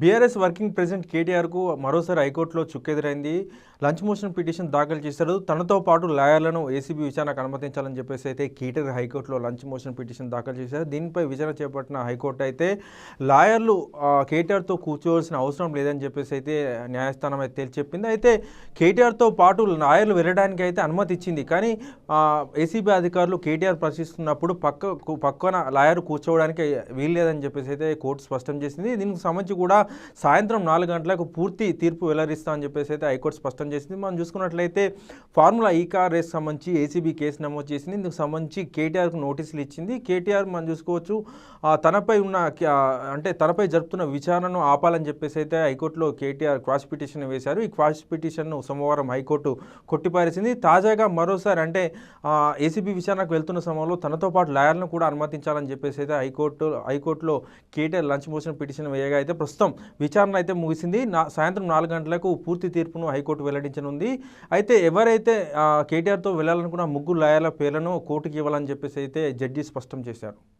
BRS working president కేటీఆర్కు మరోసారి హైకోర్టులో చుక్కెదురైంది. Lunch motion petition దాఖలు చేశారు. తనతో పాటు లాయర్లను ఏసీబీ విచారణకు అనుమతించాలని చెప్పేసి అయితే కేటీఆర్ హైకోర్టులో లంచ్ మోషన్ పిటిషన్ దాఖలు చేశారు. దీనిపై విచారణ చేపట్టిన హైకోర్టు అయితే లాయర్లు కేటీఆర్తో కూర్చోవలసిన అవసరం లేదని చెప్పేసి అయితే న్యాయస్థానం అయితే తేల్చెప్పింది అయితే కేటీఆర్తో పాటు లాయర్లు వెళ్ళడానికి అయితే అనుమతి ఇచ్చింది. కానీ ఏసీబీ అధికారులు కేటీఆర్ ప్రశ్నిస్తున్నప్పుడు పక్క పక్కన లాయర్ కూర్చోవడానికి వీల్లేదని చెప్పేసి అయితే కోర్టు స్పష్టం చేసింది. దీనికి సంబంధించి కూడా సాయంత్రం నాలుగు గంటలకు పూర్తి తీర్పు వెల్లరిస్తా అని చెప్పేసి అయితే హైకోర్టు స్పష్టం చేసింది. మనం చూసుకున్నట్లయితే ఫార్ములా ఈ కార్ రేస్ సంబంధించి ఏసీబీ కేసు నమోదు చేసింది. ఇందుకు సంబంధించి కేటీఆర్కు నోటీసులు ఇచ్చింది. కేటీఆర్ మనం చూసుకోవచ్చు తనపై ఉన్న అంటే తనపై జరుపుతున్న విచారణను ఆపాలని చెప్పేసి అయితే హైకోర్టులో కేటీఆర్ క్రాస్ పిటిషన్ వేశారు. ఈ క్రాస్ పిటిషన్ను సోమవారం హైకోర్టు కొట్టిపారేసింది. తాజాగా మరోసారి అంటే ఏసీబీ విచారణకు వెళ్తున్న సమయంలో తనతో పాటు లాయర్లను కూడా అనుమతించాలని చెప్పేసి అయితే హైకోర్టు హైకోర్టులో కేటీఆర్ లంచ్ మోషన్ పిటిషన్ వేయగా అయితే ప్రస్తుతం విచారణ అయితే ముగిసింది. నా సాయంత్రం నాలుగు గంటలకు పూర్తి తీర్పును హైకోర్టు వెల్లడించనుంది. అయితే ఎవరైతే కేటీఆర్తో వెళ్ళాలనుకున్న ముగ్గురు లాయర్ల పేర్లను కోర్టుకి ఇవ్వాలని చెప్పేసి అయితే జడ్జి స్పష్టం చేశారు.